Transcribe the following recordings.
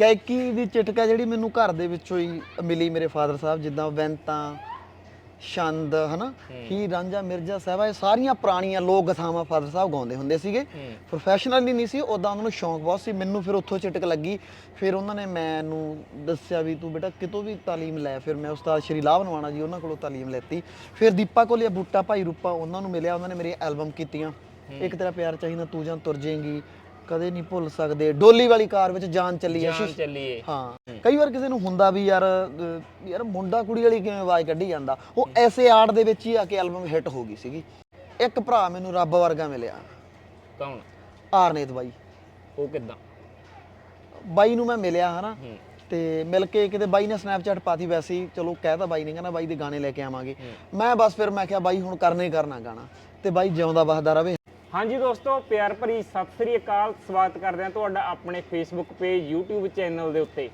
ਗਾਇਕੀ ਦੀ ਚਿਟਕਾ ਜਿਹੜੀ ਮੈਨੂੰ ਘਰ ਦੇ ਵਿੱਚੋਂ ਹੀ ਮਿਲੀ ਮੇਰੇ ਫਾਦਰ ਸਾਹਿਬ ਜਿੱਦਾਂ ਵੈਂਤਾਂ ਛੰਦ ਹਨਾ? ਹੀ। ਰਾਂਝਾ ਮਿਰਜ਼ਾ ਸਾਹਿਬਾ ਇਹ ਸਾਰੀਆਂ ਪੁਰਾਣੀਆਂ ਲੋਕ ਗਾਥਾਵਾਂ ਫਾਦਰ ਸਾਹਿਬ ਗਾਉਂਦੇ ਹੁੰਦੇ ਸੀਗੇ। ਪ੍ਰੋਫੈਸ਼ਨਲੀ ਨਹੀਂ ਸੀ ਉਦਾਂ ਉਹਨਾਂ ਨੂੰ ਸ਼ੌਂਕ ਬਹੁਤ ਸੀ। ਮੈਨੂੰ ਫਿਰ ਉੱਥੋਂ ਚਿਟਕ ਲੱਗੀ। ਫਿਰ ਉਹਨਾਂ ਨੇ ਮੈਨੂੰ ਦੱਸਿਆ ਵੀ ਤੂੰ ਬੇਟਾ ਕਿਤੋਂ ਵੀ ਤਾਲੀਮ ਲੈ। ਫਿਰ ਮੈਂ ਉਸਤਾਦ ਸ਼੍ਰੀ ਲਾਭ ਨਵਾਣਾ ਜੀ ਉਹਨਾਂ ਕੋਲੋਂ ਤਾਲੀਮ ਲੈਤੀ। ਫਿਰ ਦੀਪਾ ਕੋਲੇ ਬੂਟਾ ਭਾਈ ਰੂਪਾ ਉਹਨਾਂ ਨੂੰ ਮਿਲਿਆ। ਉਹਨਾਂ ਨੇ ਮੇਰੀ ਐਲਬਮ ਕੀਤੀਆਂ। ਇੱਕ ਤੇਰਾ ਪਿਆਰ ਚਾਹੀਦਾ ਤੂੰ ਜਾਂ ਤੁਰ ਜਾਏਂਗੀ। ਕਦੇ ਨਹੀਂ ਭੁੱਲ ਸਕਦੇ। ਡੋਲੀ ਵਾਲੀ ਕਾਰ ਵਿੱਚ ਜਾਨ ਚੱਲੀ ਆ ਜਾਨ ਚੱਲੀਏ ਹਾਂ। ਕਈ ਵਾਰ ਕਿਸੇ ਨੂੰ ਹੁੰਦਾ ਵੀ ਯਾਰ ਅਹ, ਯਾਰ ਮੁੰਡਾ ਕੁੜੀ ਵਾਲੀ ਕਿਵੇਂ ਆਵਾਜ਼ ਕੱਢੀ ਜਾਂਦਾ? ਉਹ ਐਸੇ ਆਰਟ ਦੇ ਵਿੱਚ ਹੀ ਆ ਕੇ ਐਲਬਮ ਹਿੱਟ ਹੋ ਗਈ ਸੀਗੀ। ਇੱਕ ਭਰਾ ਮੈਨੂੰ ਰੱਬ ਵਰਗਾ ਮਿਲਿਆ। ਕੌਣ? ਆਰਨੇਤ ਬਾਈ। ਉਹ ਕਿਦਾਂ? ਬਾਈ ਨੂੰ ਮੈਂ ਮਿਲਿਆ ਹਨਾ? ਹੂੰ। ਤੇ ਮਿਲ ਕੇ ਕਿਤੇ ਬਾਈ ਨੇ ਸਨੈਪਚੈਟ ਪਾਤੀ ਵੈਸੇ ਹੀ। ਚਲੋ ਕਹਿਤਾ ਬਾਈ ਨੇ ਕਹਿੰਦਾ ਬਾਈ ਦੇ ਗਾਣੇ ਲੈ ਕੇ ਆਵਾਂਗੇ। ਮੈਂ ਬਸ ਫਿਰ ਮੈਂ ਕਿਹਾ ਬਾਈ ਹੁਣ ਕਰਨਾ ਹੀ ਕਰਨਾ ਗਾਣਾ। ਤੇ ਬਾਈ ਜਿਉਂਦਾ ਵਸਦਾ ਰਵੇ ਹਾਂਜੀ ਦੋਸਤੋ, ਪਿਆਰ ਭਰੀ ਸਤਿ ਸ੍ਰੀ ਅਕਾਲ। ਸਵਾਗਤ ਕਰਦੇ ਹਾਂ ਤੁਹਾਡਾ ਆਪਣੇ ਫੇਸਬੁੱਕ ਪੇਜ YouTube ਚੈਨਲ ਦੇ ਉੱਤੇ।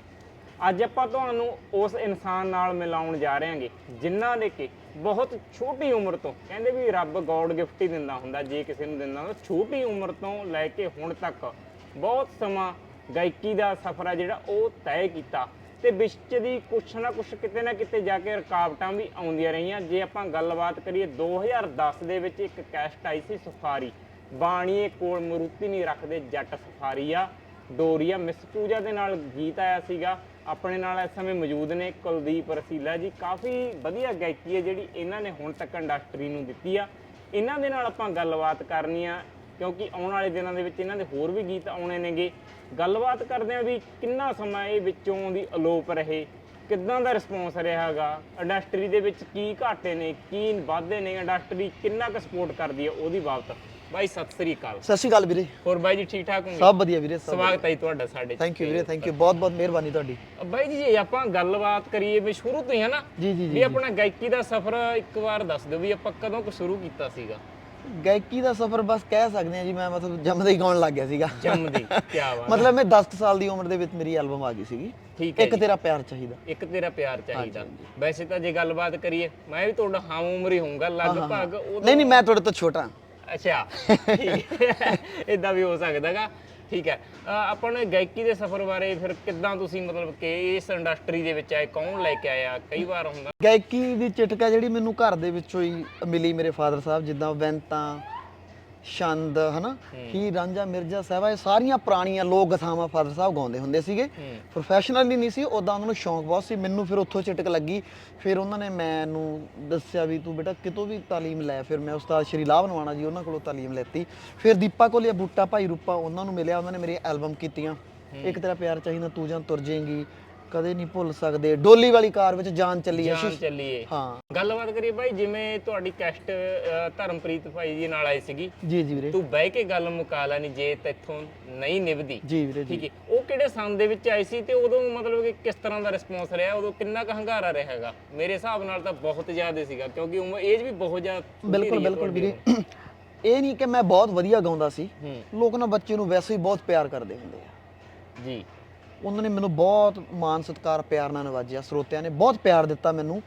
ਅੱਜ ਆਪਾਂ ਤੁਹਾਨੂੰ ਉਸ ਇਨਸਾਨ ਨਾਲ ਮਿਲਾਉਣ ਜਾ ਰਹੇ ਹਾਂਗੇ ਜਿਨ੍ਹਾਂ ਦੇ ਕਿ ਬਹੁਤ ਛੋਟੀ ਉਮਰ ਤੋਂ, ਕਹਿੰਦੇ ਵੀ ਰੱਬ ਗੋਡ ਗਿਫਟ ਹੀ ਦਿੰਦਾ ਹੁੰਦਾ, ਜੇ ਕਿਸੇ ਨੂੰ ਦਿੰਦਾ ਹੁੰਦਾ, ਛੋਟੀ ਉਮਰ ਤੋਂ ਲੈ ਕੇ ਹੁਣ ਤੱਕ ਬਹੁਤ ਸਮਾਂ ਗਾਇਕੀ ਦਾ ਸਫ਼ਰ ਆ ਜਿਹੜਾ ਉਹ ਤੈਅ ਕੀਤਾ। ਤੇ ਵਿੱਚ ਦੀ ਕੁਛ ਨਾ ਕੁਛ ਕਿਤੇ ਨਾ ਕਿਤੇ ਜਾ ਕੇ ਰੁਕਾਵਟਾਂ ਵੀ ਆਉਂਦੀਆਂ ਰਹੀਆਂ। ਜੇ ਆਪਾਂ ਗੱਲਬਾਤ ਕਰੀਏ 2010 ਦੇ ਵਿੱਚ ਇੱਕ ਕੈਸਟ ਆਈ ਸੀ ਸੁਫਾਰੀ ਬਾਣੀਏ ਕੋਲ ਮਰੂਤੀ ਨਹੀਂ ਰੱਖਦੇ, ਜੱਟ ਸਫਾਰੀਆ। ਡੋਰੀਆ ਮਿਸ ਪੂਜਾ ਦੇ ਨਾਲ ਗੀਤ ਆਇਆ ਸੀਗਾ। ਆਪਣੇ ਨਾਲ ਇਸ ਸਮੇਂ ਮੌਜੂਦ ਨੇ ਕੁਲਦੀਪ ਰਸੀਲਾ ਜੀ। ਕਾਫੀ ਵਧੀਆ ਗਾਇਕੀ ਹੈ ਜਿਹੜੀ ਇਹਨਾਂ ਨੇ ਹੁਣ ਤੱਕ ਇੰਡਸਟਰੀ ਨੂੰ ਦਿੱਤੀ ਆ। ਇਹਨਾਂ ਦੇ ਨਾਲ ਆਪਾਂ ਗੱਲਬਾਤ ਕਰਨੀ ਆ, ਕਿਉਂਕਿ ਆਉਣ ਵਾਲੇ ਦਿਨਾਂ ਦੇ ਵਿੱਚ ਇਹਨਾਂ ਦੇ ਹੋਰ ਵੀ ਗੀਤ ਆਉਣੇ ਨੇਗੇ। ਗੱਲਬਾਤ ਕਰਦੇ ਆ ਵੀ ਕਿੰਨਾ ਸਮਾਂ ਇਹ ਵਿੱਚੋਂ ਦੀ ਅਲੋਪ ਰਹੇ, ਕਿੱਦਾਂ ਦਾ ਰਿਸਪੌਂਸ ਰਿਹਾਗਾ ਇੰਡਸਟਰੀ ਦੇ ਵਿੱਚ ਕੀ ਘਾਟੇ ਨੇ, ਕੀ ਵਾਧੇ ਨੇ ਇੰਡਸਟਰੀ ਕਿੰਨਾ ਕੁ ਸਪੋਰਟ ਕਰਦੀ ਹੈ ਉਹਦੀ ਬਾਬਤ। ਬਾਈ ਸਤਿ ਸ੍ਰੀ ਅਕਾਲ। ਸਤਿ ਸ਼੍ਰੀ ਅਕਾਲ ਵੀਰੇ। ਹੋਰ ਬਾਈ ਜੀ ਠੀਕ ਠਾਕ ਹੋਗੇ ਸਭ ਵਧੀਆ ਵੀਰੇ ਸਭ ਸਵਾਗਤ ਹੈ ਜੀ ਤੁਹਾਡਾ ਸਾਡੇ ਥੈਂਕ ਯੂ ਵੀਰੇ ਥੈਂਕ ਯੂ ਬਹੁਤ ਬਹੁਤ ਮਿਹਰਬਾਨੀ ਤੁਹਾਡੀ। ਬਾਈ ਜੀ ਜੇ ਆਪਾਂ ਗੱਲਬਾਤ ਕਰੀਏ ਵੀ ਸ਼ੁਰੂ ਤੋਂ ਹੀ ਹੈ ਨਾ ਜੀ ਜੀ ਵੀ ਜੀ। ਆਪਣਾ ਗਾਇਕੀ ਦਾ ਸਫ਼ਰ ਇੱਕ ਵਾਰ ਦੱਸ ਦਿਓ ਵੀ ਆਪਾਂ ਕਦੋਂ ਕੁ ਸ਼ੁਰੂ ਕੀਤਾ ਸੀਗਾ? ਗਾਇਕੀ ਦਾ ਸਫ਼ਰ ਬਸ ਕਹਿ ਸਕਦੇ ਆ ਜੀ ਮੈਂ ਮਤਲਬ ਜੰਮਦੇ ਹੀ ਗਾਉਣ ਲੱਗ ਗਿਆ ਸੀਗਾ। ਜੰਮਦੀ ਕੀ ਬਾਤ ਮਤਲਬ ਮੈਂ 10 ਕੁ ਸਾਲ ਦੀ ਉਮਰ ਦੇ ਵਿੱਚ ਮੇਰੀ ਐਲਬਮ ਆ ਗਈ ਸੀਗੀ। ਠੀਕ ਹੈ ਇੱਕ ਤੇਰਾ ਪਿਆਰ ਚਾਹੀਦਾ। ਇੱਕ ਤੇਰਾ ਪਿਆਰ ਚਾਹੀਦਾ। ਵੈਸੇ ਤਾਂ ਜੇ ਗੱਲਬਾਤ ਕਰੀਏ ਮੈਂ ਵੀ ਤੁਹਾਡਾ ਹਮ ਉਮਰ ਹੀ ਹੋਊਗਾ ਲਗਭਗ ਉਹ ਨਹੀਂ ਨਹੀਂ ਮੈਂ ਤੁਹਾਡੇ ਤੋਂ ਛੋਟਾ। ਅੱਛਾ। ਇਦਾਂ ਵੀ ਹੋ ਸਕਦਾਗਾ। ਠੀਕ ਹੈ। ਅ, ਆਪਾਂ ਨੇ ਗਾਇਕੀ ਦੇ ਸਫ਼ਰ ਬਾਰੇ ਫਿਰ ਕਿੱਦਾਂ ਤੁਸੀਂ ਮਤਲਬ ਕਿ ਇਸ ਇੰਡਸਟਰੀ ਦੇ ਵਿੱਚ ਆਏ ਕੌਣ ਲੈ ਕੇ ਆਇਆ? ਕਈ ਵਾਰ ਹੁੰਦਾ। ਗਾਇਕੀ ਦੀ ਚਿਟਕਾ ਜਿਹੜੀ ਮੈਨੂੰ ਘਰ ਦੇ ਵਿੱਚੋਂ ਹੀ ਮਿਲੀ ਮੇਰੇ ਫਾਦਰ ਸਾਹਿਬ ਜਿੱਦਾਂ ਵੈਂਤਾਂ ਛੰਦ ਹਨਾ? ਹੀ। ਰਾਂਝਾ ਮਿਰਜ਼ਾ ਸਾਹਿਬਾ ਇਹ ਸਾਰੀਆਂ ਪੁਰਾਣੀਆਂ ਲੋਕ ਗਾਥਾਵਾਂ ਫਾਦਰ ਸਾਹਿਬ ਗਾਉਂਦੇ ਹੁੰਦੇ ਸੀਗੇ। ਪ੍ਰੋਫੈਸ਼ਨਲੀ ਨਹੀਂ ਸੀ ਉਦਾਂ ਉਹਨਾਂ ਨੂੰ ਸ਼ੌਂਕ ਬਹੁਤ ਸੀ। ਮੈਨੂੰ ਫਿਰ ਉੱਥੋਂ ਚਿਟਕ ਲੱਗੀ। ਫਿਰ ਉਹਨਾਂ ਨੇ ਮੈਨੂੰ ਦੱਸਿਆ ਵੀ ਤੂੰ ਬੇਟਾ ਕਿਤੋਂ ਵੀ ਤਾਲੀਮ ਲੈ। ਫਿਰ ਮੈਂ ਉਸਤਾਦ ਸ਼੍ਰੀ ਲਾਭ ਨਵਾਣਾ ਜੀ ਉਹਨਾਂ ਕੋਲੋਂ ਤਾਲੀਮ ਲੈਤੀ। ਫਿਰ ਦੀਪਾ ਕੋਲੇ ਬੂਟਾ ਭਾਈ ਰੂਪਾ ਉਹਨਾਂ ਨੂੰ ਮਿਲਿਆ। ਉਹਨਾਂ ਨੇ ਮੇਰੀ ਐਲਬਮ ਕੀਤੀਆਂ। ਇੱਕ ਤੇਰਾ ਪਿਆਰ ਚਾਹੀਦਾ ਤੂੰ ਜਾਂ ਤੁਰ ਜਾਏਂਗੀ। ਕਦੇ ਨਹੀਂ ਭੁੱਲ ਸਕਦੇ। ਡੋਲੀ ਵਾਲੀ ਕਾਰ ਵਿੱਚ ਜਾਨ ਚੱਲੀ ਆ ਜਾਨ ਚੱਲੀਏ ਹਾਂ। ਗੱਲਬਾਤ ਕਰੀਏ ਬਾਈ ਜਿਵੇਂ ਤੁਹਾਡੀ ਕੈਸਟ ਧਰਮਪ੍ਰੀਤ ਭਾਈ ਜੀ ਨਾਲ ਆਈ ਸੀਗੀ। ਜੀ ਜੀ ਵੀਰੇ। ਤੂੰ ਬਹਿ ਕੇ ਗੱਲ ਮੁਕਾ ਲੈਣੀ ਜੇ ਤੈਥੋਂ ਨਹੀਂ ਨਿਭਦੀ। ਜੀ ਵੀਰੇ ਠੀਕ ਹੈ। ਉਹ ਕਿਹੜੇ ਸੰਨ ਦੇ ਵਿੱਚ ਆਈ ਸੀ ਤੇ ਉਦੋਂ ਮਤਲਬ ਕਿ ਕਿਸ ਤਰ੍ਹਾਂ ਦਾ ਰਿਸਪੌਂਸ ਰਿਹਾ? ਉਦੋਂ ਕਿੰਨਾ ਕੁ ਹੰਗਾਰਾ ਰਿਹਾ ਹੈਗਾ? ਮੇਰੇ ਹਿਸਾਬ ਨਾਲ ਤਾਂ ਬਹੁਤ ਜ਼ਿਆਦਾ ਸੀਗਾ ਕਿਉਂਕਿ ਉਮਰ ਏਜ ਵੀ ਬਹੁਤ ਜ਼ਿਆਦਾ ਬਿਲਕੁਲ ਹੈ ਬਿਲਕੁਲ ਵੀਰੇ। ਇਹ ਨਹੀਂ ਕਿ ਮੈਂ ਬਹੁਤ ਵਧੀਆ ਗਾਉਂਦਾ ਸੀ। ਹੂੰ। ਲੋਕ ਨਾ ਬੱਚੇ ਨੂੰ ਵੈਸੇ ਹੀ ਬਹੁਤ ਪਿਆਰ ਕਰਦੇ ਹੁੰਦੇ ਆ। ਜੀ। ਉਹਨਾਂ ਨੇ ਮੈਨੂੰ ਬਹੁਤ ਮਾਨ ਸਤਿਕਾਰ ਪਿਆਰ ਨਾਲ ਨਵਾਜਿਆ। ਸਰੋਤਿਆਂ ਨੇ ਬਹੁਤ ਪਿਆਰ ਦਿੱਤਾ ਮੈਨੂੰ।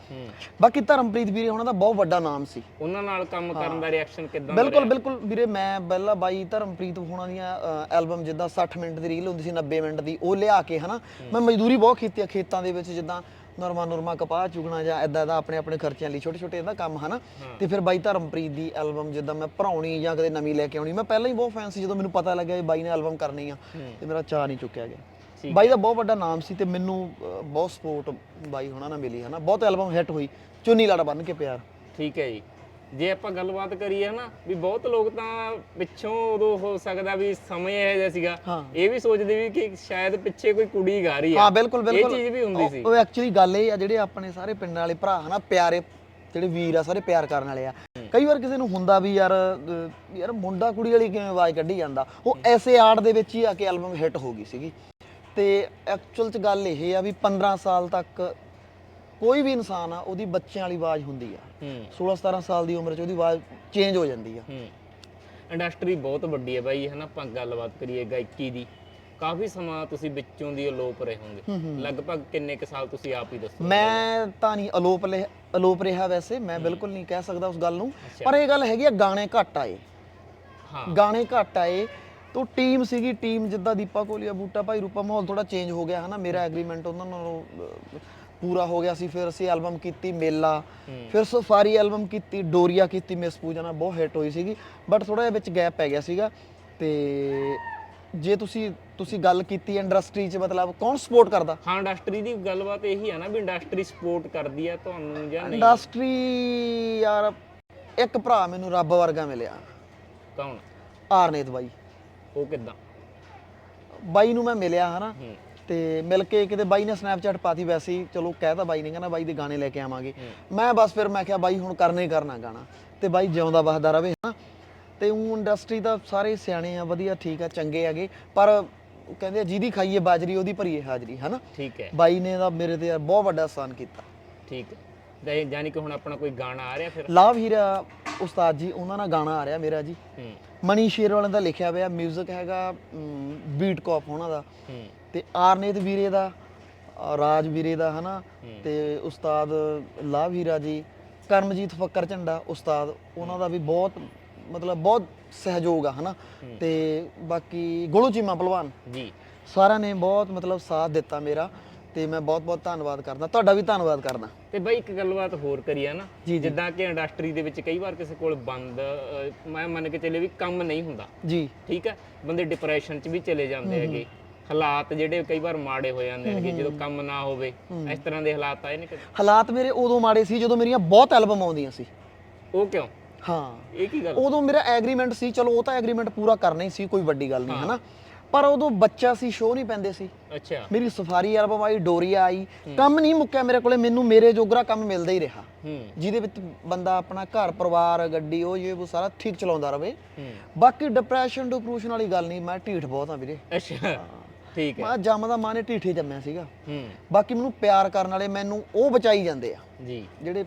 ਬਾਕੀ ਧਰਮਪ੍ਰੀਤ ਵੀਰੇ ਉਹਨਾਂ ਦਾ ਬਹੁਤ ਵੱਡਾ ਨਾਮ ਸੀ। ਉਹਨਾਂ ਨਾਲ ਕੰਮ ਕਰਨ ਦਾ ਰਿਐਕਸ਼ਨ ਕਿਦਾਂ ਬਿਲਕੁਲ ਬਿਲਕੁਲ। ਵੀਰੇ ਮੈਂ ਪਹਿਲਾਂ ਬਾਈ ਧਰਮਪ੍ਰੀਤ ਹੋਣਾ ਦੀਆਂ ਐਲਬਮ ਜਿੱਦਾਂ 60 ਮਿੰਟ ਦੀ ਰੀਲ ਹੁੰਦੀ ਸੀ 90 ਮਿੰਟ ਦੀ ਉਹ ਲਿਆ ਕੇ ਹਨਾ ਮੈਂ ਮਜ਼ਦੂਰੀ ਬਹੁਤ ਕੀਤੀ ਆ ਖੇਤਾਂ ਦੇ ਵਿੱਚ ਜਿੱਦਾਂ ਨਰਮਾ ਨਰਮਾ ਕਪਾਹ ਚੁਗਣਾ ਜਾਂ ਐਦਾਂ ਦਾ ਆਪਣੇ ਆਪਣੇ ਖਰਚਿਆਂ ਲਈ ਛੋਟੇ ਛੋਟੇ ਇਹਦਾ ਕੰਮ ਹਨਾ। ਤੇ ਫਿਰ ਬਾਈ ਧਰਮਪ੍ਰੀਤ ਦੀ ਐਲਬਮ ਜਿੱਦਾਂ ਮੈਂ ਭਰਾਉਣੀ ਜਾਂ ਕਦੇ ਨਵੀਂ ਲੈ ਕੇ ਆਉਣੀ ਮੈਂ ਪਹਿਲਾਂ ਹੀ ਬਹੁਤ ਫੈਨ ਸੀ ਜਦੋਂ ਮੈਨੂੰ ਪਤਾ ਲੱਗਿਆ ਵੀ ਬਾਈ ਨੇ ਐਲਬਮ ਕਰਨੀ ਆ ਤੇ ਮੇਰਾ ਚਾਹ ਨਹੀਂ ਚੁੱਕਿਆ ਗਿਆ। ਬਾਈ ਦਾ ਬਹੁਤ ਵੱਡਾ ਨਾਮ ਸੀ ਤੇ ਮੈਨੂੰ ਅਹ, ਬਹੁਤ ਸਪੋਰਟ ਬਾਈ ਹੋਣਾ ਨਾਲ ਮਿਲੀ ਹਨਾ? ਬਹੁਤ ਐਲਬਮ ਹਿੱਟ ਹੋਈ। ਚੁੰਨੀ ਲੜ ਬੰਨ ਕੇ ਪਿਆਰ। ਠੀਕ ਹੈ ਜੀ। ਜੇ ਆਪਾਂ ਗੱਲਬਾਤ ਕਰੀਏ ਨਾ ਵੀ ਬਹੁਤ ਲੋਕ ਤਾਂ ਪਿੱਛੋਂ ਉਦੋਂ ਹੋ ਸਕਦਾ ਵੀ ਸਮੇਂ ਇਹੋ ਜਿਹਾ ਸੀਗਾ। ਹਾਂ। ਇਹ ਵੀ ਸੋਚਦੇ ਵੀ ਕਿ ਸ਼ਾਇਦ ਪਿੱਛੇ ਕੋਈ ਕੁੜੀ ਗਾ ਰਹੀ ਆ। ਹਾਂ ਬਿਲਕੁਲ ਇਹ ਬਿਲਕੁਲ। ਚੀਜ਼ ਵੀ ਹੁੰਦੀ ਸੀ। ਉਹ ਐਕਚੁਅਲੀ ਗੱਲ ਇਹ ਆ ਜਿਹੜੇ ਆਪਣੇ ਸਾਰੇ ਪਿੰਡਾਂ ਵਾਲੇ ਭਰਾ ਹਨਾ ਪਿਆਰੇ ਜਿਹੜੇ ਵੀਰ ਆ ਸਾਰੇ ਪਿਆਰ ਕਰਨ ਵਾਲੇ ਆ। ਕਈ ਵਾਰ ਕਿਸੇ ਨੂੰ ਹੁੰਦਾ ਵੀ ਯਾਰ ਅਹ, ਯਾਰ ਮੁੰਡਾ ਕੁੜੀ ਵਾਲੀ ਕਿਵੇਂ ਆਵਾਜ਼ ਕੱਢੀ ਜਾਂਦਾ? ਉਹ ਐਸੇ ਆਰਟ ਦੇ ਵਿੱਚ ਹੀ ਆ ਕੇ ਐਲਬਮ ਹਿੱਟ ਹੋ ਗਈ ਸੀਗੀ। ਤੇ ਐਕਚੁਅਲ ਚ ਗੱਲ ਇਹ ਆ ਵੀ 15 ਸਾਲ ਤੱਕ ਕੋਈ ਵੀ ਇਨਸਾਨ ਆ ਉਹਦੀ ਬੱਚਿਆਂ ਵਾਲੀ ਆਵਾਜ਼ ਹੁੰਦੀ ਆ। ਹੂੰ। 16 17 ਸਾਲ ਦੀ ਉਮਰ ਚ ਉਹਦੀ ਆਵਾਜ਼ ਚੇਂਜ ਹੋ ਜਾਂਦੀ ਆ। ਇੰਡਸਟਰੀ ਬਹੁਤ ਵੱਡੀ ਹੈ ਬਾਈ ਹਨਾ ਆਪਾਂ ਗੱਲਬਾਤ ਕਰੀਏ ਗਾਇਕੀ ਦੀ। ਕਾਫੀ ਸਮਾਂ ਤੁਸੀਂ ਵਿੱਚੋਂ ਦੀ ਅਲੋਪ ਰਹੇ ਹੋਗੇ ਲਗਭਗ ਕਿੰਨੇ ਕੁ ਸਾਲ ਤੁਸੀਂ ਆਪ ਹੀ ਦੱਸੋ ਮੈਂ ਤਾਂ ਨਹੀਂ ਅਲੋਪ ਲਿ- ਅਲੋਪ ਰਿਹਾ ਵੈਸੇ ਮੈਂ ਬਿਲਕੁਲ ਨਹੀਂ ਕਹਿ ਸਕਦਾ ਉਸ ਗੱਲ ਨੂੰ। ਪਰ ਇਹ ਗੱਲ ਹੈਗੀ ਆ ਗਾਣੇ ਘੱਟ ਆਏ। ਹਾਂ। ਗਾਣੇ ਘੱਟ ਆਏ ਤੋ ਟੀਮ ਸੀਗੀ ਟੀਮ ਜਿੱਦਾਂ ਦੀਪਾ ਕੋਲੀਆ ਬੂਟਾ ਭਾਈ ਰੂਪਾ ਮਾਹੌਲ ਥੋੜਾ ਚੇਂਜ ਹੋ ਗਿਆ ਹਨਾ? ਮੇਰਾ ਐਗਰੀਮੈਂਟ ਉਹਨਾਂ ਨਾਲ ਅਹ, ਪੂਰਾ ਹੋ ਗਿਆ ਸੀ। ਫਿਰ ਅਸੀਂ ਐਲਬਮ ਕੀਤੀ ਮੇਲਾ ਫਿਰ ਸਫਾਰੀ ਐਲਬਮ ਕੀਤੀ ਡੋਰੀਆ ਕੀਤੀ ਮਿਸ ਪੂਜਾ ਨਾਲ ਬਹੁਤ ਹਿੱਟ ਹੋਈ ਸੀਗੀ। ਬਟ ਥੋੜਾ ਜਿਹਾ ਵਿੱਚ ਗੈਪ ਪੈ ਗਿਆ ਸੀਗਾ। ਤੇ ਜੇ ਤੁਸੀਂ ਤੁਸੀਂ ਗੱਲ ਕੀਤੀ ਇੰਡਸਟਰੀ 'ਚ ਮਤਲਬ ਕੌਣ ਸਪੋਰਟ ਕਰਦਾ? ਹਾਂ ਇੰਡਸਟਰੀ ਦੀ ਗੱਲਬਾਤ ਇਹੀ ਆ ਨਾ ਵੀ ਇੰਡਸਟਰੀ ਸਪੋਰਟ ਕਰਦੀ ਆ ਤੁਹਾਨੂੰ ਜਾਂ ਨਹੀਂ। ਇੰਡਸਟਰੀ ਯਾਰ ਇੱਕ ਭਰਾ ਮੈਨੂੰ ਰੱਬ ਵਰਗਾ ਮਿਲਿਆ। ਕੌਣ? ਆਰਨੇਤ ਬਾਈ। ਉਹ ਕਿਦਾਂ? ਬਾਈ ਨੂੰ ਮੈਂ ਮਿਲਿਆ ਹਨਾ ਤੇ ਮਿਲ ਕੇ ਕਿਤੇ ਬਾਈ ਨੇ ਸਨੈਪਚੈਟ ਪਾਤੀ ਵੈਸੇ ਹੀ ਚਲੋ ਕਹਿਤਾ ਬਾਈ ਨੇ ਕਹਿੰਦਾ ਬਾਈ ਦੇ ਗਾਣੇ ਲੈ ਕੇ ਆਵਾਂਗੇ। ਮੈਂ ਬਸ ਫਿਰ ਮੈਂ ਕਿਹਾ ਬਾਈ ਹੁਣ ਕਰਨਾ ਹੀ ਕਰਨਾ ਗਾਣਾ ਤੇ ਬਾਈ ਜਿਉਂਦਾ ਵਸਦਾ ਰਵੇ ਹਨਾ। ਤੇ ਉਹ ਇੰਡਸਟਰੀ ਦਾ ਸਾਰੇ ਸਿਆਣੇ ਆ ਵਧੀਆ ਠੀਕ ਆ ਚੰਗੇ ਹੈਗੇ ਪਰ ਕਹਿੰਦੇ ਜਿਹਦੀ ਖਾਈਏ ਬਾਜਰੀ ਉਹਦੀ ਭਰੀਏ ਹਾਜ਼ਰੀ ਹਨਾ। ਠੀਕ ਹੈ। ਬਾਈ ਨੇ ਦਾ ਮੇਰੇ ਤੇ ਯਾਰ ਬਹੁਤ ਵੱਡਾ ਆਸਾਨ ਕੀਤਾ। ਠੀਕ ਹੈ। ਯਾਨੀ ਕਿ ਹੁਣ ਆਪਣਾ ਕੋਈ ਗਾਣਾ ਆ ਰਿਹਾ ਫਿਰ? ਲਾਭ ਹੀਰਾ ਉਸਤਾਦ ਜੀ ਉਹਨਾਂ ਨਾਲ ਗਾਣਾ ਆ ਰਿਹਾ ਮੇਰਾ ਜੀ। ਹੂੰ। ਮਨੀ ਸ਼ੇਰ ਵਾਲਿਆਂ ਦਾ ਲਿਖਿਆ ਹੋਇਆ 뮤직 ਹੈਗਾ ਬੀਟ ਕਾਪ ਉਹਨਾਂ ਦਾ। ਹੂੰ। ਤੇ ਆਰਨੇਤ ਵੀਰੇ ਦਾ ਰਾਜ ਵੀਰੇ ਦਾ ਹਨਾ? ਤੇ ਉਸਤਾਦ ਲਾਭ ਹੀਰਾ ਜੀ ਕਰਮਜੀਤ ਫੱਕਰ ਝੰਡਾ ਉਸਤਾਦ ਉਹਨਾਂ ਦਾ ਵੀ ਬਹੁਤ ਮਤਲਬ ਬਹੁਤ ਸਹਿਯੋਗ ਆ ਹਨਾ? ਤੇ ਬਾਕੀ ਗੋਲੂ ਚੀਮਾ ਪਹਿਲਵਾਨ। ਜੀ। ਸਾਰਿਆਂ ਨੇ ਬਹੁਤ ਮਤਲਬ ਸਾਥ ਦਿੱਤਾ ਮੇਰਾ। ਤੇ ਮੈਂ ਬਹੁਤ ਬਹੁਤ ਧੰਨਵਾਦ ਕਰਦਾ ਤੁਹਾਡਾ ਵੀ ਧੰਨਵਾਦ ਕਰਦਾ। ਤੇ ਬਾਈ ਇੱਕ ਗੱਲਬਾਤ ਹੋਰ ਕਰੀਏ ਨਾ ਜੀ, ਜੀ। ਜਿੱਦਾਂ ਕਿ ਇੰਡਸਟਰੀ ਦੇ ਵਿੱਚ ਕਈ ਵਾਰ ਕਿਸੇ ਕੋਲ ਬੰਦ ਅਹ, ਮੈਂ ਮੰਨ ਕੇ ਚੱਲੇ ਵੀ ਕੰਮ ਨਹੀਂ ਹੁੰਦਾ। ਜੀ। ਠੀਕ ਹੈ? ਬੰਦੇ ਡਿਪਰੈਸ਼ਨ 'ਚ ਵੀ ਚਲੇ ਜਾਂਦੇ ਹੈਗੇ। ਹਾਲਾਤ ਜਿਹੜੇ ਕਈ ਵਾਰ ਮਾੜੇ ਹੋ ਜਾਂਦੇ ਹੈਗੇ ਜਦੋਂ ਕੰਮ ਨਾ ਹੋਵੇ। ਇਸ ਤਰ੍ਹਾਂ ਦੇ ਹਾਲਾਤ ਆਏ ਨੇ ਕਦੇ? ਹਾਲਾਤ ਮੇਰੇ ਉਦੋਂ ਮਾੜੇ ਸੀ ਜਦੋਂ ਮੇਰੀਆਂ ਬਹੁਤ ਐਲਬਮ ਆਉਂਦੀਆਂ ਸੀ। ਉਹ ਕਿਉਂ? ਹਾਂ। ਇਹ ਕੀ ਗੱਲ? ਉਦੋਂ ਮੇਰਾ ਐਗਰੀਮੈਂਟ ਸੀ ਚਲੋ ਉਹ ਤਾਂ ਐਗਰੀਮੈਂਟ ਪੂਰਾ ਕਰਨਾ ਹੀ ਸੀ ਕੋਈ ਵੱਡੀ ਗੱਲ ਨਹੀਂ ਹਨਾ? ਪਰ ਉਦੋਂ ਬੱਚਾ ਸੀ ਸ਼ੋਅ ਨਹੀਂ ਪੈਂਦੇ ਸੀ। ਅੱਛਾ। ਮੇਰੀ ਸਫਾਰੀ ਐਲਬਮ ਆਈ ਡੋਰੀਆ ਆਈ। ਕੰਮ ਨਹੀਂ ਮੁੱਕਿਆ ਮੇਰੇ ਕੋਲੇ ਮੈਨੂੰ ਮੇਰੇ ਜੋਗਰਾ ਕੰਮ ਮਿਲਦਾ ਹੀ ਰਿਹਾ। ਜਿਹਦੇ ਵਿੱਚ ਬੰਦਾ ਆਪਣਾ ਘਰ ਪਰਿਵਾਰ ਗੱਡੀ ਉਹ ਇਹ ਉਹ ਸਾਰਾ ਠੀਕ ਚਲਾਉਂਦਾ ਰਵੇ। ਬਾਕੀ ਡਿਪਰੈਸ਼ਨ ਡਿਪਰੂਸ਼ਨ ਵਾਲੀ ਗੱਲ ਨਹੀਂ ਮੈਂ ਢੀਠ ਬਹੁਤ ਆ ਵੀਰੇ। ਅੱਛਾ। ਠੀਕ ਹੈ। ਮੈਂ ਜੰਮਦਾ ਮਾਂ ਨੇ ਢੀਠੇ ਜੰਮਿਆ ਸੀਗਾ। ਹੂੰ। ਬਾਕੀ ਮੈਨੂੰ ਪਿਆਰ ਕਰਨ ਵਾਲੇ ਮੈਨੂੰ ਉਹ ਬਚਾਈ ਜਾਂਦੇ ਆ। ਜੀ। ਜਿਹੜੇ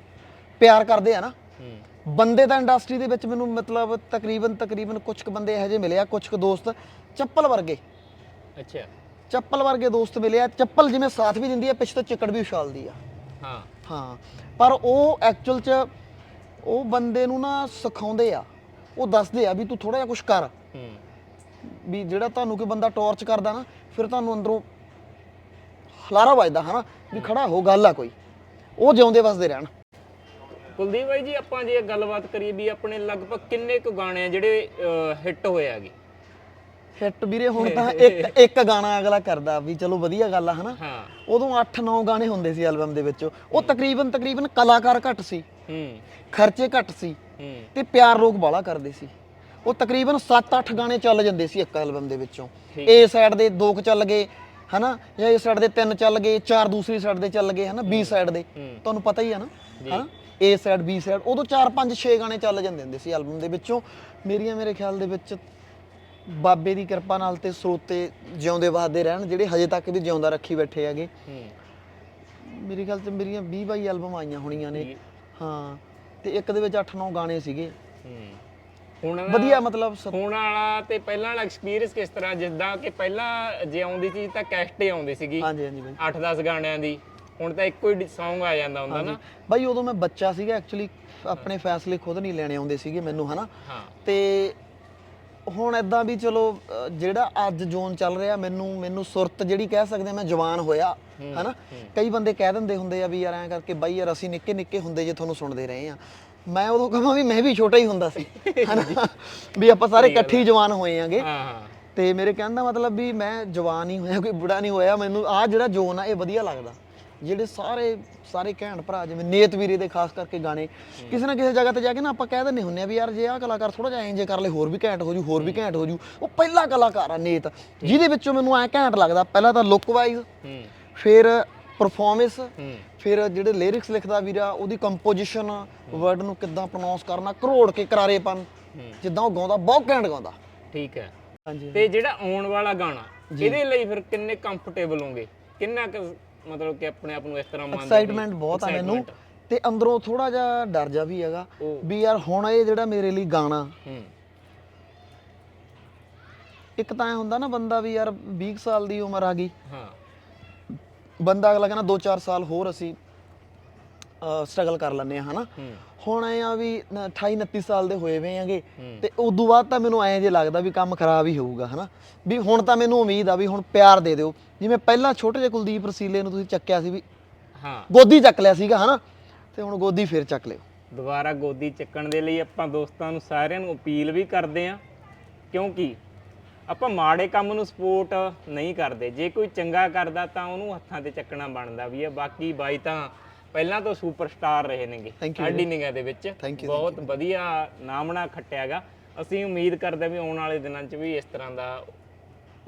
ਪਿਆਰ ਕਰਦੇ ਆ ਨਾ ਹੂੰ। ਬੰਦੇ ਤਾਂ ਇੰਡਸਟਰੀ ਦੇ ਵਿੱਚ ਮੈਨੂੰ ਮਤਲਬ ਤਕਰੀਬਨ ਤਕਰੀਬਨ ਕੁਝ ਕੁ ਬੰਦੇ ਇਹੋ ਜਿਹੇ ਮਿਲੇ ਆ ਕੁਝ ਕੁ ਦੋਸਤ ਚੱਪਲ ਵਰਗੇ। ਅੱਛਾ। ਚੱਪਲ ਵਰਗੇ ਦੋਸਤ ਮਿਲੇ ਆ ਚੱਪਲ ਜਿਵੇਂ ਸਾਥ ਵੀ ਦਿੰਦੀ ਆ ਪਿੱਛੇ ਤੋਂ ਚਿੱਕੜ ਵੀ ਉਛਾਲਦੀ ਆ। ਹਾਂ। ਹਾਂ ਪਰ ਉਹ ਐਕਚੁਅਲ ਚ ਉਹ ਬੰਦੇ ਨੂੰ ਨਾ ਸਿਖਾਉਂਦੇ ਆ ਉਹ ਦੱਸਦੇ ਆ ਵੀ ਤੂੰ ਥੋੜਾ ਜਿਹਾ ਕੁਝ ਕਰ। ਹੂੰ। ਵੀ ਜਿਹੜਾ ਤੁਹਾਨੂੰ ਕੋਈ ਬੰਦਾ ਟੌਰਚ ਕਰਦਾ ਨਾ ਫਿਰ ਤੁਹਾਨੂੰ ਅੰਦਰੋਂ ਹਲਾਰਾ ਵੱਜਦਾ ਹਨਾ? ਵੀ ਖੜਾ ਹੋ ਗੱਲ ਆ ਕੋਈ। ਉਹ ਜਿਉਂਦੇ ਵਸਦੇ ਰਹਿਣ। ਕੁਲਦੀਪ ਬਾਈ ਜੀ ਆਪਾਂ ਜੇ ਗੱਲਬਾਤ ਕਰੀਏ ਵੀ ਆਪਣੇ ਲਗਭਗ ਕਿੰਨੇ ਕੁ ਗਾਣੇ ਆ ਜਿਹੜੇ ਹਿੱਟ ਹੋਏ ਹੈਗੇ? ਹਿੱਟ ਵੀਰੇ ਹੁਣ ਤਾਂ ਇੱਕ ਇੱਕ ਗਾਣਾ ਅਗਲਾ ਕਰਦਾ ਵੀ ਚਲੋ ਵਧੀਆ ਗੱਲ ਆ ਹਨਾ? ਉਦੋਂ 8-9 ਗਾਣੇ ਹੁੰਦੇ ਸੀ ਐਲਬਮ ਦੇ ਵਿੱਚ। ਉਹ ਤਕਰੀਬਨ ਤਕਰੀਬਨ ਕਲਾਕਾਰ ਘੱਟ ਸੀ। ਹੂੰ। ਖਰਚੇ ਘੱਟ ਸੀ। ਹੂੰ। ਤੇ ਪਿਆਰ ਲੋਕ ਬਾਲਾ ਕਰਦੇ ਸੀ। ਉਹ ਤਕਰੀਬਨ 7-8 ਗਾਣੇ ਚੱਲ ਜਾਂਦੇ ਸੀ ਇੱਕ ਐਲਬਮ ਦੇ ਵਿੱਚੋਂ। ਏ ਸਾਈਡ ਦੇ ਦੋ ਕੁ ਚੱਲ ਗਏ ਹਨਾ? ਜਾਂ ਏ ਸਾਈਡ ਦੇ ਤਿੰਨ ਚੱਲ ਗਏ ਚਾਰ ਦੂਸਰੀ ਸਾਈਡ ਦੇ ਚੱਲ ਗਏ ਹਨਾ? ਬੀ ਸਾਈਡ ਦੇ। ਤੁਹਾਨੂੰ ਪਤਾ ਹੀ ਆ ਨਾ ਹਨਾ? ਏ ਸਾਈਡ ਬੀ ਸਾਈਡ ਉਦੋਂ 4 5 6 ਗਾਣੇ ਚੱਲ ਜਾਂਦੇ ਹੁੰਦੇ ਸੀ ਐਲਬਮ ਦੇ ਵਿੱਚੋਂ। ਮੇਰੀਆਂ ਮੇਰੇ ਖਿਆਲ ਦੇ ਵਿੱਚ ਬਾਬੇ ਦੀ ਕਿਰਪਾ ਨਾਲ ਤੇ ਸਰੋਤੇ ਜਿਉਂਦੇ ਵਸਦੇ ਰਹਿਣ ਜਿਹੜੇ ਹਜੇ ਤੱਕ ਵੀ ਜਿਉਂਦਾ ਰੱਖੀ ਬੈਠੇ ਹੈਗੇ। ਮੇਰੇ ਖਿਆਲ ਚ ਮੇਰੀਆਂ 20 22 ਐਲਬਮ ਆਈਆਂ ਹੋਣੀਆਂ ਨੇ। ਹਾਂ ਤੇ ਇੱਕ ਦੇ ਵਿੱਚ 8-9 ਗਾਣੇ ਸੀਗੇ। ਹੂੰ। ਹੁਣ ਵਧੀਆ ਮਤਲਬ ਸ- ਹੁਣ ਵਾਲਾ ਤੇ ਪਹਿਲਾਂ ਵਾਲਾ ਐਕਸਪੀਰੀਅੰਸ ਕਿਸ ਤਰ੍ਹਾਂ? ਜਿੱਦਾਂ ਕਿ ਪਹਿਲਾਂ ਜੇ ਆਉਂਦੀ ਚੀਜ਼ ਤਾਂ ਕੈਸਟ ਆਉਂਦੀ ਸੀਗੀ। ਹਾਂਜੀ ਹਾਂਜੀ ਬਾਈ। 8-10 ਗਾਣਿਆਂ ਦੀ। ਹੁਣ ਤਾਂ ਇੱਕੋ ਹੀ Song ਆ ਜਾਂਦਾ ਹੁੰਦਾ ਨਾ। ਬਾਈ ਉਦੋਂ ਮੈਂ ਬੱਚਾ ਸੀਗਾ ਐਕਚੁਅਲੀ ਆਪਣੇ ਫੈਸਲੇ ਖੁਦ ਨਹੀਂ ਲੈਣੇ ਆਉਂਦੇ ਸੀਗੇ ਮੈਨੂੰ ਹਨਾ? ਹਾਂ। ਤੇ ਹੁਣ ਐਦਾਂ ਵੀ ਚਲੋ ਅ, ਜਿਹੜਾ ਅੱਜ ਜ਼ੋਨ ਚੱਲ ਰਿਹਾ ਮੈਨੂੰ ਮੈਨੂੰ ਸੁਰਤ ਜਿਹੜੀ ਕਹਿ ਸਕਦੇ ਮੈਂ ਜਵਾਨ ਹੋਇਆ ਹਨਾ? ਕਈ ਬੰਦੇ ਕਹਿ ਦਿੰਦੇ ਹੁੰਦੇ ਆ ਵੀ ਯਾਰ ਐਂ ਕਰਕੇ ਬਾਈ ਯਾਰ ਅਸੀਂ ਨਿੱਕੇ ਨਿੱਕੇ ਹੁੰਦੇ ਜੇ ਤੁਹਾਨੂੰ ਸੁਣਦੇ ਰਹੇ ਆ। ਮੈਂ ਉਦੋਂ ਕਹਾਂ ਵੀ ਮੈਂ ਵੀ ਛੋਟਾ ਹੀ ਹੁੰਦਾ ਸੀ ਹਨਾ? ਵੀ ਆਪਾਂ ਸਾਰੇ ਇਕੱਠੇ ਹੀ ਜਵਾਨ ਹੋਏ ਆਂਗੇ। ਹਾਂ ਹਾਂ। ਤੇ ਮੇਰੇ ਕਹਿਣ ਦਾ ਮਤਲਬ ਵੀ ਮੈਂ ਜਵਾਨ ਹੀ ਹੋਇਆ ਕੋਈ ਬੁੜਾ ਨਹੀਂ ਹੋਇਆ ਮੈਨੂੰ ਆ ਜਿਹੜਾ ਜੋਨ ਆ ਇਹ ਵਧੀਆ ਲੱਗਦਾ। ਜਿਹੜੇ ਸਾਰੇ ਸਾਰੇ ਘੈਂਟ ਭਰਾ ਜਿਵੇਂ ਨੇਤ ਵੀਰੇ ਦੇ ਖਾਸ ਕਰਕੇ ਗਾਣੇ ਕਿਸੇ ਨਾ ਕਿਸੇ ਜਗ੍ਹਾ ਤੇ ਜਾ ਕੇ ਨਾ ਆਪਾਂ ਕਹਿ ਦਿੰਦੇ ਹੁੰਨੇ ਆ ਵੀ ਯਾਰ ਜੇ ਆਹ ਕਲਾਕਾਰ ਥੋੜਾ ਜਿਹਾ ਇੰਜ ਕਰ ਲੇ ਹੋਰ ਵੀ ਘੈਂਟ ਹੋ ਜੂ ਹੋਰ ਵੀ ਘੈਂਟ ਹੋ ਜੂ ਉਹ ਪਹਿਲਾ ਕਲਾਕਾਰ ਆ ਨੇਤ ਜਿਹਦੇ ਵਿੱਚੋਂ ਮੈਨੂੰ ਐ ਘੈਂਟ ਲੱਗਦਾ ਪਹਿਲਾਂ ਤਾਂ ਲੁੱਕ ਵਾਈਜ਼ ਫਿਰ ਪਰਫਾਰਮੈਂਸ ਫਿਰ ਜਿਹੜੇ ਲਿਰਿਕਸ ਲਿਖਦਾ ਵੀਰਾ ਉਹਦੀ ਕੰਪੋਜੀਸ਼ਨ ਵਰਡ ਨੂੰ ਕਿੱਦਾਂ ਪ੍ਰੋਨਾਂਸ ਕਰਨਾ ਕਰੋੜ ਕੇ ਕਰਾਰੇਪਨ ਜਿੱਦਾਂ ਉਹ ਗਾਉਂਦਾ ਬਹੁਤ ਘੈਂਟ ਗਾਉਂਦਾ। ਠੀਕ ਹੈ। ਹਾਂਜੀ। ਤੇ ਜਿਹੜਾ ਆਉਣ ਵਾਲਾ ਗਾਣਾ ਇਹਦੇ ਲਈ ਫਿਰ ਕਿੰਨੇ ਕੰਫਰਟੇਬਲ ਹੋਗੇ? ਕਿੰਨਾ ਮਤਲਬ ਕਿ ਆਪਣੇ ਆਪ ਨੂੰ ਇਸ ਤਰ੍ਹਾਂ ਮੰਨਦੇ ਐਕਸਾਈਟਮੈਂਟ ਬਹੁਤ ਆ ਮੈਨੂੰ। ਤੇ ਅੰਦਰੋਂ ਥੋੜਾ ਜਿਹਾ ਡਰ ਜਾ ਵੀ ਹੈਗਾ। ਵੀ ਯਾਰ ਹੁਣ ਇਹ ਜਿਹੜਾ ਮੇਰੇ ਲਈ ਗਾਣਾ ਇੱਕ ਤਾਂ ਹੁੰਦਾ ਨਾ ਬੰਦਾ ਵੀ ਯਾਰ 20 ਕੁ ਸਾਲ ਦੀ ਉਮਰ ਆ ਗਈ। ਹਾਂ। ਬੰਦਾ ਅਗਲਾ ਕਹਿੰਦਾ 2-4 ਸਾਲ ਹੋਰ ਅਸੀਂ ਸਟਰਗਲ ਕਰ ਲੈਂਦੇ ਆ ਹਨਾ? ਹੁਣ ਐ ਆ ਵੀ 28 29 ਸਾਲ ਦੇ ਹੋਏ ਵੇ ਆਂਗੇ। ਤੇ ਉਦੋਂ ਬਾਅਦ ਤਾਂ ਮੈਨੂੰ ਐਂ ਜੇ ਲੱਗਦਾ ਵੀ ਕੰਮ ਖਰਾਬ ਹੀ ਹੋਊਗਾ ਹਨਾ? ਵੀ ਹੁਣ ਤਾਂ ਮੈਨੂੰ ਉਮੀਦ ਆ ਵੀ ਹੁਣ ਪਿਆਰ ਦੇ ਦਿਓ। ਜਿਵੇਂ ਪਹਿਲਾਂ ਛੋਟੇ ਜਿਹੇ ਕੁਲਦੀਪ ਰਸੀਲੇ ਨੂੰ ਤੁਸੀਂ ਚੱਕਿਆ ਸੀ ਵੀ ਹਾਂ। ਗੋਦੀ ਚੱਕ ਲਿਆ ਸੀਗਾ ਹਨਾ? ਤੇ ਹੁਣ ਗੋਦੀ ਫੇਰ ਚੱਕ ਲਿਓ। ਦੁਬਾਰਾ ਗੋਦੀ ਚੱਕਣ ਦੇ ਲਈ ਆਪਾਂ ਦੋਸਤਾਂ ਨੂੰ ਸਾਰਿਆਂ ਨੂੰ ਅਪੀਲ ਵੀ ਕਰਦੇ ਆਂ ਕਿਉਂਕਿ ਆਪਾਂ ਮਾੜੇ ਕੰਮ ਨੂੰ ਸਪੋਰਟ ਨਹੀਂ ਕਰਦੇ। ਜੇ ਕੋਈ ਚੰਗਾ ਕਰਦਾ ਤਾਂ ਉਹਨੂੰ ਹੱਥਾਂ ਤੇ ਚੱਕਣਾ ਬਣਦਾ ਵੀ ਆ ਬਾਕੀ ਬਾਈ ਤਾਂ ਪਹਿਲਾਂ ਤੋਂ ਸੁਪਰਸਟਾਰ ਰਹੇ ਨੇਗੇ Thank you ਸਾਡੀ ਨਿਗਾਹ ਦੇ ਵਿੱਚ। Thank you, ਬਹੁਤ ਵਧੀਆ ਨਾਮਣਾ ਖੱਟਿਆਗਾ। ਅਸੀਂ ਉਮੀਦ ਕਰਦੇ ਵੀ ਆਉਣ ਵਾਲੇ ਦਿਨਾਂ 'ਚ ਵੀ ਇਸ ਤਰ੍ਹਾਂ ਦਾ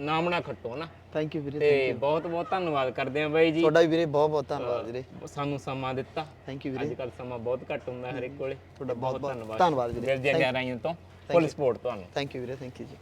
ਨਾਮਣਾ ਖੱਟੋ ਨਾ? ਥੈਂਕ ਯੂ ਵੀਰੇ ਤੇ ਬਹੁਤ ਬਹੁਤ ਧੰਨਵਾਦ ਕਰਦੇ ਆਂ ਬਾਈ ਜੀ। ਤੁਹਾਡਾ ਵੀ ਵੀਰੇ ਬਹੁਤ ਬਹੁਤ ਧੰਨਵਾਦ ਵੀਰੇ। ਸਾਨੂੰ ਸਮਾਂ ਦਿੱਤਾ। ਥੈਂਕ ਯੂ ਵੀਰੇ। ਅੱਜ ਕੱਲ ਸਮਾਂ ਬਹੁਤ ਘੱਟ ਹੁੰਦਾ ਹਰ ਇੱਕ ਕੋਲੇ। ਤੁਹਾਡਾ ਬਹੁਤ ਬਹੁਤ ਧੰਨਵਾਦ। ਧੰਨਵਾਦ ਵੀਰੇ। ਮਿਲਦੇ ਆਂ ਗਹਿਰਾਈਆਂ ਤੋਂ। ਫੁੱਲ ਸਪੋਰਟ ਤੁਹਾਨੂੰ। ਥੈਂਕ ਯੂ ਵੀਰੇ ਥੈਂਕ ਯੂ ਜੀ।